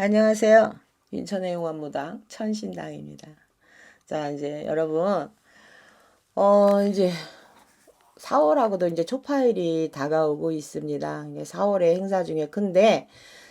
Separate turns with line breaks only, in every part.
안녕하세요. 인천의 용환무당 천신당입니다. 자, 이제 여러분, 어, 이제 4월하고도 이제 초파일이 다가오고 있습니다. 이게 4월의 행사 중에 큰데,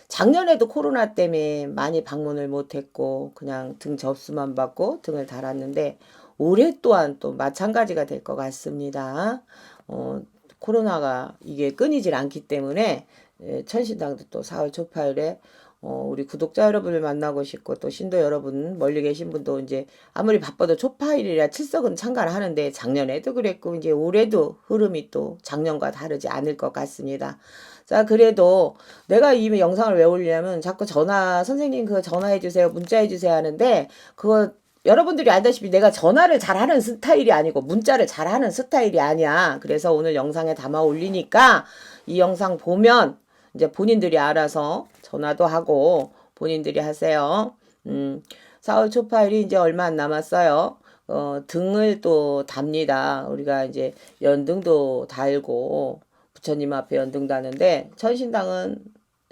작년에도 코로나 때문에 많이 방문을 못했고, 그냥 등 접수만 받고 등을 달았는데, 올해 또한 또 마찬가지가 될 것 같습니다. 어, 코로나가 이게 끊이질 않기 때문에, 예, 천신당도 또 4월 초파일에 어, 우리 구독자 여러분을 만나고 싶고 또 신도 여러분 멀리 계신 분도 이제 아무리 바빠도 초파일이라 칠석은 참가를 하는데 작년에도 그랬고 이제 올해도 흐름이 또 작년과 다르지 않을 것 같습니다. 자 그래도 내가 이 영상을 왜 올리냐면 자꾸 전화 선생님 그거 전화해 주세요 문자해 주세요 하는데 그거 여러분들이 알다시피 내가 전화를 잘하는 스타일이 아니고 문자를 잘하는 스타일이 아니야. 그래서 오늘 영상에 담아 올리니까 이 영상 보면 이제 본인들이 알아서 전화도 하고 본인들이 하세요. 음, 4월 초파일이 이제 얼마 안 남았어요. 어, 등을 또 답니다. 우리가 이제 연등도 달고 부처님 앞에 연등 다는데 천신당은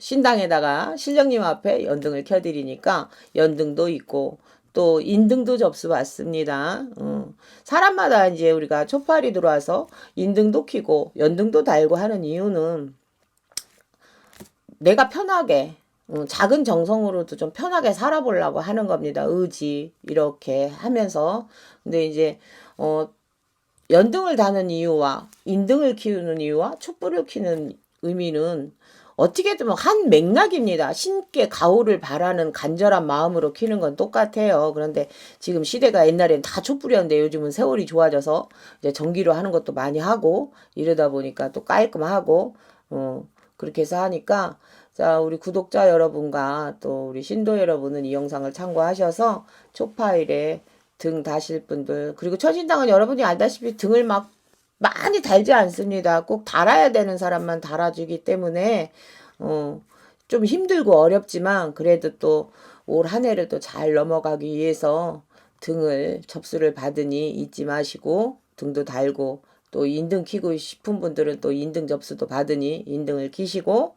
신당에다가 신령님 앞에 연등을 켜드리니까 연등도 있고 또 인등도 접수 받습니다. 어, 사람마다 이제 우리가 초파일이 들어와서 인등도 키고 연등도 달고 하는 이유는 내가 편하게 어, 작은 정성으로도 좀 편하게 살아보려고 하는 겁니다. 의지 이렇게 하면서 근데 이제 어 연등을 다는 이유와 인등을 키우는 이유와 촛불을 키는 의미는 어떻게든 한 맥락입니다. 신께 가호를 바라는 간절한 마음으로 키는 건 똑같아요. 그런데 지금 시대가 옛날엔 다 촛불이었는데 요즘은 세월이 좋아져서 이제 전기로 하는 것도 많이 하고 이러다 보니까 또 깔끔하고 어 그렇게 해서 하니까 자, 우리 구독자 여러분과 또 우리 신도 여러분은 이 영상을 참고하셔서 초파일에 등 다실 분들 그리고 처신당은 여러분이 알다시피 등을 막 많이 달지 않습니다. 꼭 달아야 되는 사람만 달아주기 때문에 어, 좀 힘들고 어렵지만 그래도 또 올 한 해를 또 잘 넘어가기 위해서 등을 접수를 받으니 잊지 마시고 등도 달고 또 인등 키고 싶은 분들은 또 인등 접수도 받으니 인등을 키시고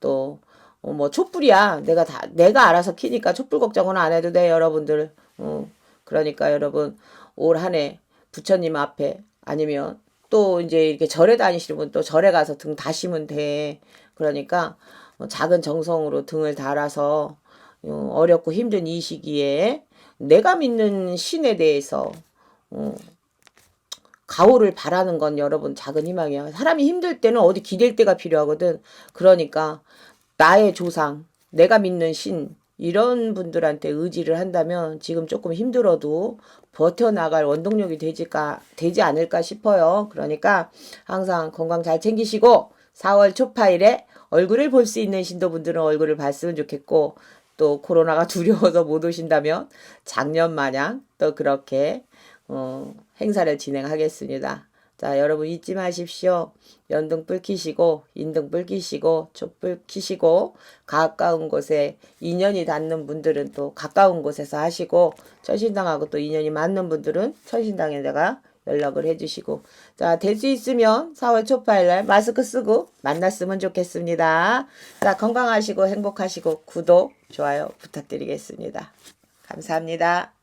또 어, 뭐 촛불이야. 내가 다 내가 알아서 키니까 촛불 걱정은 안 해도 돼 여러분들. 어, 그러니까 여러분 올 한 해 부처님 앞에 아니면 또 이제 이렇게 절에 다니시는 분 또 절에 가서 등 다시면 돼. 그러니까 어, 작은 정성으로 등을 달아서 어, 어렵고 힘든 이 시기에 내가 믿는 신에 대해서 어, 가호를 바라는 건 여러분 작은 희망이야. 사람이 힘들 때는 어디 기댈 때가 필요하거든. 그러니까 나의 조상, 내가 믿는 신 이런 분들한테 의지를 한다면 지금 조금 힘들어도 버텨나갈 원동력이 되지까 되지 않을까 싶어요. 그러니까 항상 건강 잘 챙기시고 4월 초파일에 얼굴을 볼 수 있는 신도분들은 얼굴을 봤으면 좋겠고 또 코로나가 두려워서 못 오신다면 작년 마냥 또 그렇게 어, 행사를 진행하겠습니다. 자, 여러분 잊지 마십시오. 연등불 키시고, 인등불 키시고, 촛불 키시고, 가까운 곳에 인연이 닿는 분들은 또 가까운 곳에서 하시고, 천신당하고 또 인연이 맞는 분들은 천신당에다가 연락을 해주시고, 자, 될 수 있으면 4월 초파일날 마스크 쓰고 만났으면 좋겠습니다. 자, 건강하시고 행복하시고 구독, 좋아요 부탁드리겠습니다. 감사합니다.